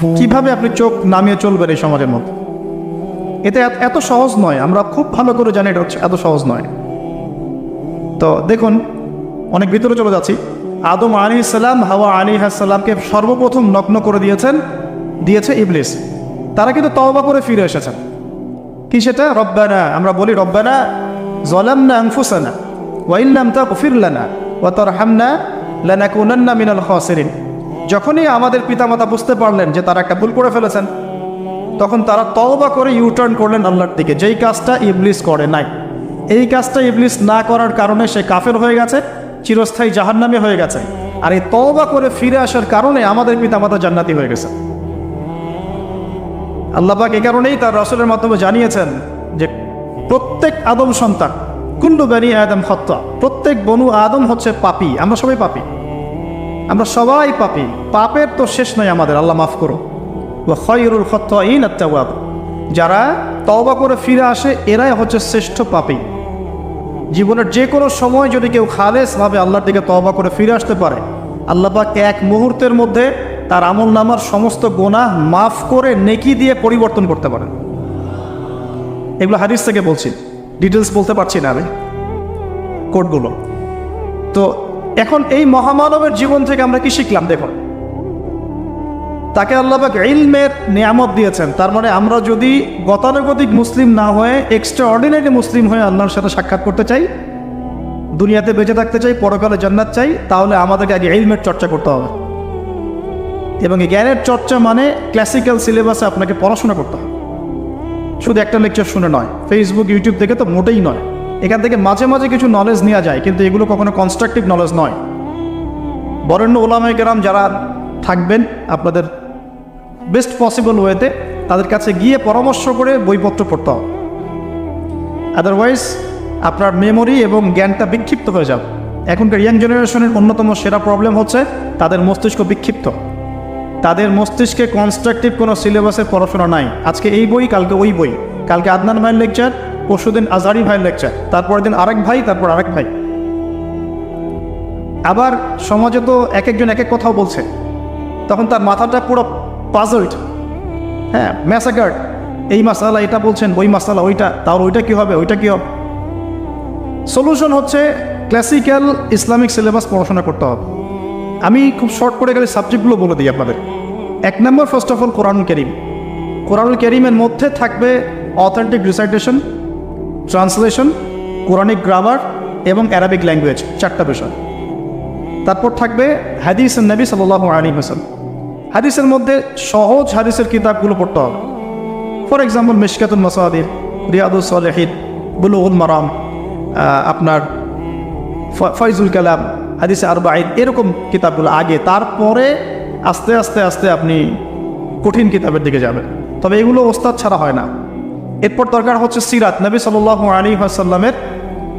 কীভাবে আপনি চোখ নামিয়ে চলবেন এই সমাজের মধ্যে? এটা এত- সহজ নয়, আমরা খুব ভালো করে জানি এটা এত সহজ নয়। তো দেখুন, অনেক ভিতরে চলে যাচ্ছি। আদম আলী ইসলাম হাওয়া আলী হাসাল্লামকে সর্বপ্রথম নগ্ন করে দিয়েছেন, দিয়েছে ইবলিস। তারা কিন্তু তওবা করে ফিরে এসেছেন। কি সেটা? রব্বানা, আমরা বলি রব্বানা জলামনা আনফুসানা ওয়াইল্লাম তা গফিরলানা ওয়া তারহামনা লানাকুনান্না মিনাল খাসিরিন। যখনই আমাদের পিতামাতা বুঝতে পারলেন যে তারা একটা ভুল করে ফেলেছেন, তখন তারা তওবা করে ইউটার্ন করলেন আল্লাহর দিকে। যেই কাজটা ইবলিস করে নাই। এই কাজটা ইবলিস না করার কারণে সে কাফের হয়ে গেছে, চিরস্থায়ী জাহান্নামে হয়ে গেছে। আর এই তওবা করে ফিরে আসার কারণে আমাদের পিতামাতা জান্নাতি হয়ে গেছে। আল্লাপাক এ কারণেই তার রসুলের মাধ্যমে জানিয়েছেন যে প্রত্যেক আদম সন্তান, কুল্লু বানি আদম হত্যা প্রত্যেক বনু আদম হচ্ছে পাপি, আমরা সবাই পাপি। আমরা সবাই পাপি। পাপের তো শেষ নয় আমাদের, আল্লাহ মাফ করো। খয়রুল ইন আত্মাওয়াব যারা তওবা করে ফিরে আসে, এরাই হচ্ছে শ্রেষ্ঠ পাপি। জীবনের যে কোনো সময় যদি কেউ খালেসভাবে আল্লাহর দিকে তওবা করে ফিরে আসতে পারে, আল্লাহ পাক এক মুহূর্তের মধ্যে তার আমল নামার সমস্ত গোনাহ মাফ করে নেকি দিয়ে পরিবর্তন করতে পারেন এগুলো হাদিস থেকে বলছি। ডিটেলস বলতে পারছি না আমি। কোডগুলো তো এখন এই মহামানবের জীবন থেকে আমরা কি শিখলাম দেখুন। তাকে আল্লাহবাক ইলমের নিয়ামত দিয়েছেন। তার মানে আমরা যদি গতানুগতিক মুসলিম না হয়ে এক্সট্রা অর্ডিনারি মুসলিম হয়ে আল্লাহর সাথে সাক্ষাৎ করতে চাই, দুনিয়াতে বেঁচে থাকতে চাই, পরকালে জান্নাত চাই, তাহলে আমাদেরকে আগে ইলমের চর্চা করতে হবে। এবং এই জ্ঞানের চর্চা মানে ক্লাসিক্যাল সিলেবাসে আপনাকে পড়াশোনা করতে হবে। শুধু একটা লেকচার শুনে নয় ফেসবুক ইউটিউব থেকে তো মোটেই নয়। এখান থেকে মাঝে মাঝে কিছু নলেজ নেওয়া যায়, কিন্তু এগুলো কখনো কনস্ট্রাকটিভ নলেজ নয়। বরেণ্য ওলামাই কেরাম যারা থাকবেন আপনাদের বেস্ট পসিবল ওয়েতে তাদের কাছে গিয়ে পরামর্শ করে বইপত্র পড়তে হবে। আদারওয়াইজ আপনার মেমোরি এবং জ্ঞানটা বিক্ষিপ্ত হয়ে যাবে। এখনকার ইয়াং জেনারেশনের অন্যতম সেরা প্রবলেম হচ্ছে তাদের মস্তিষ্ক বিক্ষিপ্ত। তাদের মস্তিষ্কে কনস্ট্রাকটিভ কোনো সিলেবাসের পড়াশোনা নাই। আজকে এই বই, কালকে ওই বই। কালকে আদনান ভাইয়ের লেকচার পরশুদিন আজহারি ভাইয়ের লেকচার তারপরের দিন আরেক ভাই, তারপর আরেক ভাই। আবার সমাজে তো এক একজন এক এক কথাও বলছে। তখন তার মাথাটা পুরো পাজলড হ্যাঁ ম্যাসাগার্ড এই মাসালা এটা বলছেন, ওই মাসালা ওইটা তার ওইটা কি হবে, ওইটা কি হবে? সলিউশন হচ্ছে ক্লাসিক্যাল ইসলামিক সিলেবাস পড়াশোনা করতে হবে। আমি খুব শর্ট করে গেলে সাবজেক্টগুলো বলে দিই আপনাদের। এক নম্বর ফার্স্ট অফ অল কোরআন করিম কোরআনুল করিমের মধ্যে থাকবে authentic recitation translation, Quranic grammar এবং অ্যারাবিক ল্যাঙ্গুয়েজ, চারটা বিষয়। তারপর থাকবে হাদিস নবী সাল্লাহ আলী হাসান হাদিসের মধ্যে সহজ হাদিসের কিতাবগুলো পড়তে হবে। ফর এক্সাম্পল মিশকাতুল মাসাদির রিয়াদুল সালেহিদ বুলুল মারাম আপনার ফয়জুল কালাম, হাদিসে আরবাইন এরকম কিতাবগুলো আগে, তারপরে আস্তে আস্তে আস্তে আপনি কঠিন কিতাবের দিকে যাবেন। তবে এগুলো ওস্তাদ ছাড়া হয় না। এরপর দরকার হচ্ছে সিরাত, নবী সাল আলী আসাল্লামের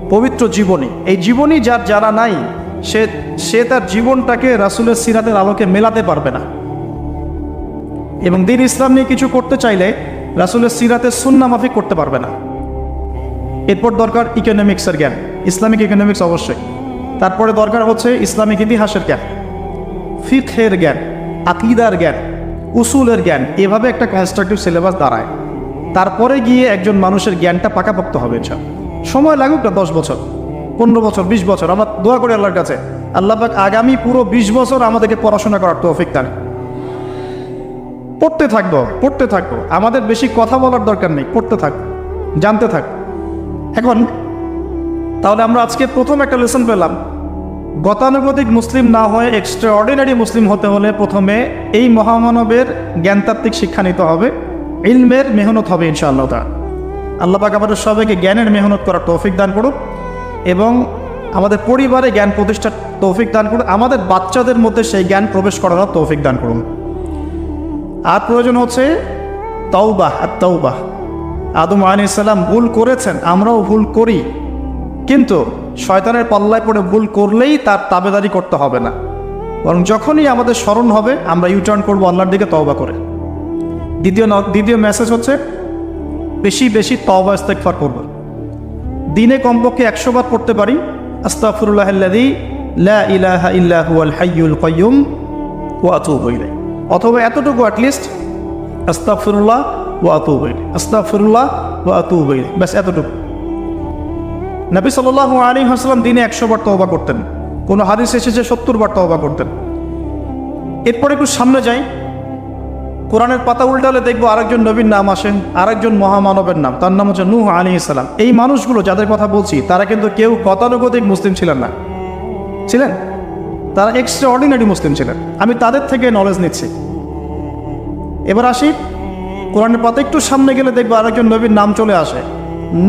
পবিত্র জীবনী। এই জীবনী যার যারা নাই, সে সে তার জীবনটাকে রাসুলের সিরাতের আলোকে মেলাতে পারবে না। এবং দিন ইসলাম নিয়ে কিছু করতে চাইলে রাসুলের সিরাতের সুন্না মাফিক করতে পারবে না। এরপর দরকার ইকোনমিক্সের জ্ঞান। ইসলামিক ইকোনমিক্স অবশ্যই। তারপরে দরকার হচ্ছে ইসলামিক ইতিহাসের জ্ঞান। ফিথের জ্ঞান, আকিদার জ্ঞান, উসুলের জ্ঞান। এভাবে একটা কনস্ট্রাকটিভ সিলেবাস দাঁড়ায়। তারপরে গিয়ে একজন মানুষের জ্ঞানটা পাকাপোক্ত হবে ইনশাল সময় লাগুক না, দশ বছর, পনেরো বছর, বিশ বছর। আমরা দোয়া করি আল্লাহর কাছে। আল্লাহ আগামী পুরো বিশ বছর আমাদেরকে পড়াশোনা করার তৌফিক দান। পড়তে থাকব পড়তে থাকব। আমাদের বেশি কথা বলার দরকার নেই, পড়তে থাক, জানতে থাক। এখন, তাহলে আমরা আজকে প্রথম একটা লেসন পেলাম। গতানুগতিক মুসলিম না হয়ে এক্সট্রা অর্ডিনারি মুসলিম হতে হলে প্রথমে এই মহামানবের জ্ঞানতাত্ত্বিক শিক্ষা নিতে হবে। ইলমের মেহনত হবে ইনশাআল্লাহ তা আল্লাহ পাক আমাদের সবাইকে জ্ঞানের মেহনত করার তৌফিক দান করুক এবং আমাদের পরিবারে জ্ঞান প্রতিষ্ঠার তৌফিক দান করুন আমাদের বাচ্চাদের মধ্যে সেই জ্ঞান প্রবেশ করানোর তৌফিক দান করুন। আর প্রয়োজন হচ্ছে তৌবাহ আর তৌবাহ আদম আলাইসাল্লাম ভুল করেছেন, আমরাও ভুল করি। কিন্তু শয়তানের পাল্লায় পড়ে ভুল করলেই তার তাবেদারি করতে হবে না। বরং যখনই আমাদের স্মরণ হবে, আমরা ইউটার্ন করব আল্লাহর দিকে তওবা করে। দ্বিতীয় দ্বিতীয় মেসেজ হচ্ছে, বেশি বেশি তওবা ইস্তেকফার করব। দিনে কমপক্ষে একশো বার পড়তে পারি আস্তাফরুল্লাহ লা ইলাহা ইল্লা হুয়াল হাইয়ুল কাইয়ুম ওয়া আতুবু ইলাইহি। অথবা এতটুকু অ্যাটলিস্ট আস্তাফিরুল্লাহ ও আতুবইল আস্তাফিরুল্লাহ ও আতুবইল ব্যাস এতটুকু। নবী সাল্লাহ আলী হাসলাম দিনে একশো বার তওবা করতেন। কোনো হাদিস এসেছে সত্তর বার তওবা করতেন। এরপর একটু সামনে যাই। কোরআনের পাতা উল্টালে দেখব আরেকজন নবীর নাম আসেন আরেকজন মহামানবের নাম। তার নাম হচ্ছে নূহ আলী ইসলাম এই মানুষগুলো যাদের কথা বলছি, তারা কিন্তু কেউ গতানুগতিক মুসলিম ছিলেন না। ছিলেন? তারা এক্সট্রা অর্ডিনারি মুসলিম ছিলেন। আমি তাদের থেকে নলেজ নিচ্ছি। এবার আসি, কোরআনের পাতা একটু সামনে গেলে দেখব আরেকজন নবীর নাম চলে আসে।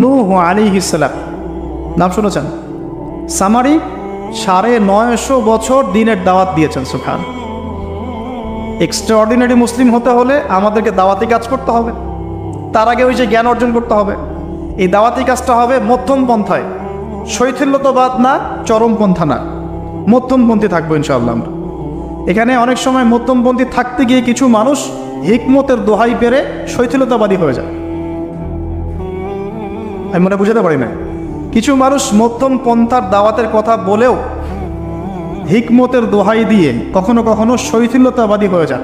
নূহ আলী ইসলাম নাম শুনেছেন? সামারি সাড়ে নয়শো বছর দিনের দাওয়াত দিয়েছেন সুখান এক্সট্রা অর্ডিনারি মুসলিম হতে হলে আমাদেরকে দাওয়াতি কাজ করতে হবে। তার আগে ওই যে জ্ঞান অর্জন করতে হবে। এই দাওয়াতি কাজটা হবে মধ্যম পন্থায়। শৈথিল্যতবাদ না চরমপন্থা না। মধ্যমপন্থী থাকব ইনশাআল্লাহ আমরা। এখানে অনেক সময় মধ্যমপন্থী থাকতে গিয়ে কিছু মানুষ হিকমতের দোহাই পেরে শৈথিলতাবাদী হয়ে যায়। আমি মনে বুঝাতে পারি না কিছু মানুষ মধ্যম পন্থার দাওয়াতের কথা বলেও হিকমতের দোহাই দিয়ে কখনো কখনো শৈথিল্যতাবাদী হয়ে যান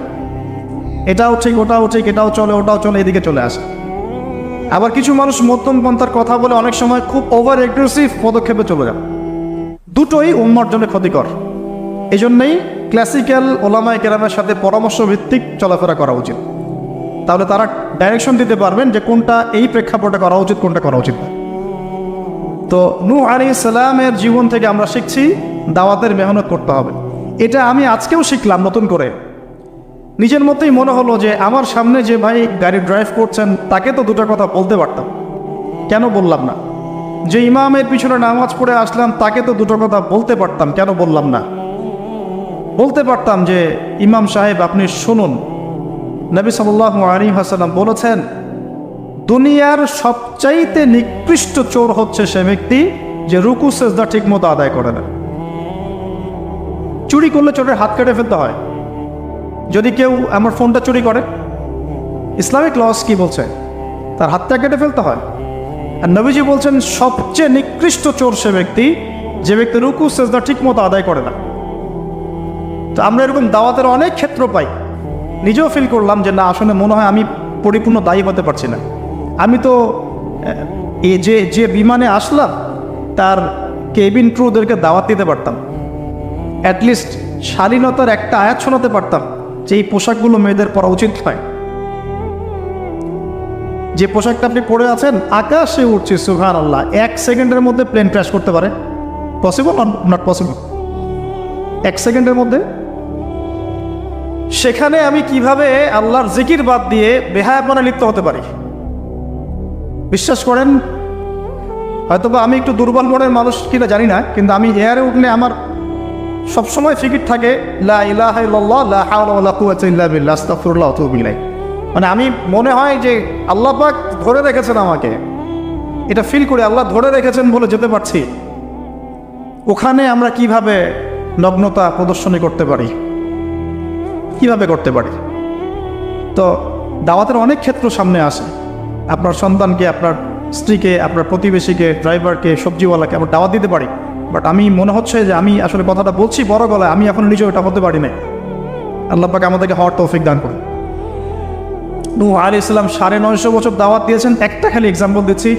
এটাও ঠিক, ওটাও ঠিক, এটাও চলে, ওটাও চলে, এদিকে চলে আসে। আবার কিছু মানুষ মধ্যম পন্থার কথা বলে অনেক সময় খুব ওভার এগ্রেসিভ পদক্ষেপে চলে যান দুটোই উম্মার জন্য ক্ষতিকর। এই জন্যই ক্লাসিক্যাল ওলামায় কেরামের সাথে পরামর্শ ভিত্তিক চলাফেরা করা উচিত। তাহলে তারা ডাইরেকশন দিতে পারবেন যে কোনটা এই প্রেক্ষাপটে করা উচিত, কোনটা করা উচিত। তো নূ আলী সালামের জীবন থেকে আমরা শিখছি দাওয়াতের মেহনত করতে হবে। এটা আমি আজকেও শিখলাম নতুন করে। নিজের মধ্যেই মনে হলো যে আমার সামনে যে ভাই গাড়ি ড্রাইভ করছেন, তাকে তো দুটো কথা বলতে পারতাম। কেন বললাম না? যে ইমামের পিছনে নামাজ পড়ে আসলাম, তাকে তো দুটো কথা বলতে পারতাম, কেন বললাম না? বলতে পারতাম যে, ইমাম সাহেব, আপনি শুনুন। নবী সাল্লাহ আলী হাসালাম বলেছেন, দুনিয়ার সবচাইতে নিকৃষ্ট চোর হচ্ছে সে ব্যক্তি যে রুকু, সেজদা ঠিক মতো আদায় করে না। চুরি করলে চোরের হাত কেটে ফেলতে হয়। যদি কেউ আমার ফোনটা চুরি করে, ইসলামিক লস কি বলছে? তার হাতটা কেটে ফেলতে হয়। আর নবীজি বলছেন, সবচেয়ে নিকৃষ্ট চোর সে ব্যক্তি, যে ব্যক্তি রুকু, সেজদা ঠিক মতো আদায় করে না। তো আমরা এরকম দাওয়াতের অনেক ক্ষেত্র পাই। নিজেও ফিল করলাম যে না, আসলে মনে হয় আমি পরিপূর্ণ দায়ী হতে পারছি না। আমি তো, এ, যে যে বিমানে আসলাম, তার কেবিন ক্রুদেরকে দাওয়াত দিতে পারতাম। অ্যাটলিস্ট শালীনতার একটা আয়াত শোনাতে পারতাম যে এই পোশাকগুলো মেয়েদের পরা উচিত নয়। যে পোশাকটা আপনি পরে আছেন, আকাশে উঠছে সুহান আল্লাহ এক সেকেন্ডের মধ্যে প্লেন ক্র্যাশ করতে পারে। পসিবল নট পসিবল এক সেকেন্ডের মধ্যে? সেখানে আমি কীভাবে আল্লাহর জিকির বাদ দিয়ে বেহায়াপনা লিপ্ত হতে পারি? বিশ্বাস করেন, হয়তোবা আমি একটু দুর্বল মনের মানুষ কিনা জানি না, কিন্তু আমি এয়ারে উঠলে আমার সবসময় ফিকির থাকে, লা লা। মানে আমি মনে হয় যে আল্লাহ পাক ধরে রেখেছেন আমাকে। এটা ফিল করে আল্লাহ ধরে রেখেছেন বলে যেতে পারছি। ওখানে আমরা কীভাবে নগ্নতা প্রদর্শনী করতে পারি? কীভাবে করতে পারি? তো দাওয়াতের অনেক ক্ষেত্র সামনে আসে। আপনার সন্তানকে, আপনার স্ত্রীকে, আপনার প্রতিবেশীকে ড্রাইভারকে সবজিওয়ালাকে আমরা দাওয়াত দিতে পারি। বাট আমি মনে হচ্ছে যে আমি আসলে কথাটা বলছি বড় গলায়, আমি এখন নিজেও এটা হতে পারি না আল্লাহ পাকে আমাদেরকে হওয়ার তৌফিক দান করুন। নূহ আলী ইসলাম সাড়ে নয়শো বছর দাওয়াত দিয়েছেন। একটা খালি এক্সাম্পল দিচ্ছি।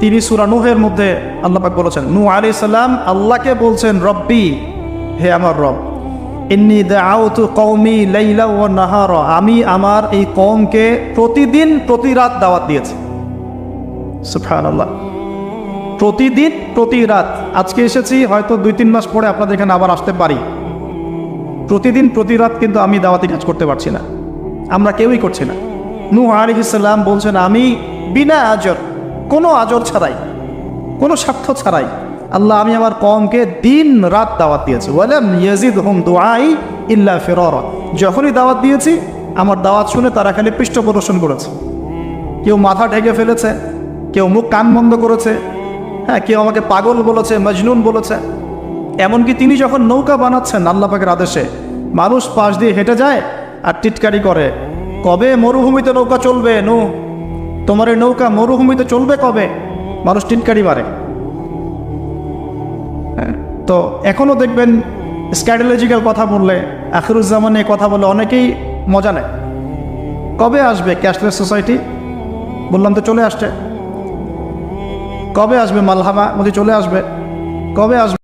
তিনি সুরা নুহের মধ্যে আল্লাহ পাক বলেছেন, নূহ আলী ইসলাম আল্লাহকে বলছেন, রব্বি, হে আমার রব, ইন্নি দাউতু কওমি লাইলা ও নাহার। আমি আমার এই কওমকে প্রতিদিন, প্রতি রাত দাওয়াত দিয়েছি। সুবহানাল্লাহ। প্রতিদিন, প্রতি রাত, আজকে এসেছি, হয়তো দুই, তিন মাস পরে আপনাদের এখানে আবার আসতে পারি। প্রতিদিন, প্রতি রাত কিন্তু আমি দাওয়াতি কাজ করতে পারছি না। আমরা কেউই করছি না। নূহ আলিহিসাল্লাম বলছেন, আমি বিনা আজর, কোনো আজর ছাড়াই, কোনো স্বার্থ ছাড়াই, আল্লাহ আমি আমার কমকে দিন রাত দাওয়াত দিয়েছি। ওয়ালাম ইয়াজিদ হুম দোয়াই ইল্লা ফেরর। যখনই দাওয়াত দিয়েছি, আমার দাওয়াত শুনে তারা খালি পৃষ্ঠ প্রদর্শন করেছে। কেউ মাথা ঢেকে ফেলেছে, কেউ মুখ কান বন্ধ করেছে হ্যাঁ কেউ আমাকে পাগল বলেছে মজনুন বলেছে। এমনকি তিনি যখন নৌকা বানাচ্ছেন আল্লাহ পাকের আদেশে মানুষ পাশ দিয়ে হেঁটে যায় আর টিটকারি করে। কবে মরুভূমিতে নৌকা চলবে নু? তোমার এই নৌকা মরুভূমিতে চলবে কবে? মানুষ টিটকারি মারে। হ্যাঁ, তো এখনও দেখবেন স্ট্র্যাটেলজিক্যাল কথা বললে আখিরুজ্জামানে কথা বলে অনেকেই মজা নেয়। কবে আসবে ক্যাশলেস সোসাইটি? বললাম তো চলে আসছে। কবে আসবে মালহামা? মধ্যে চলে আসবে। কবে আসবে?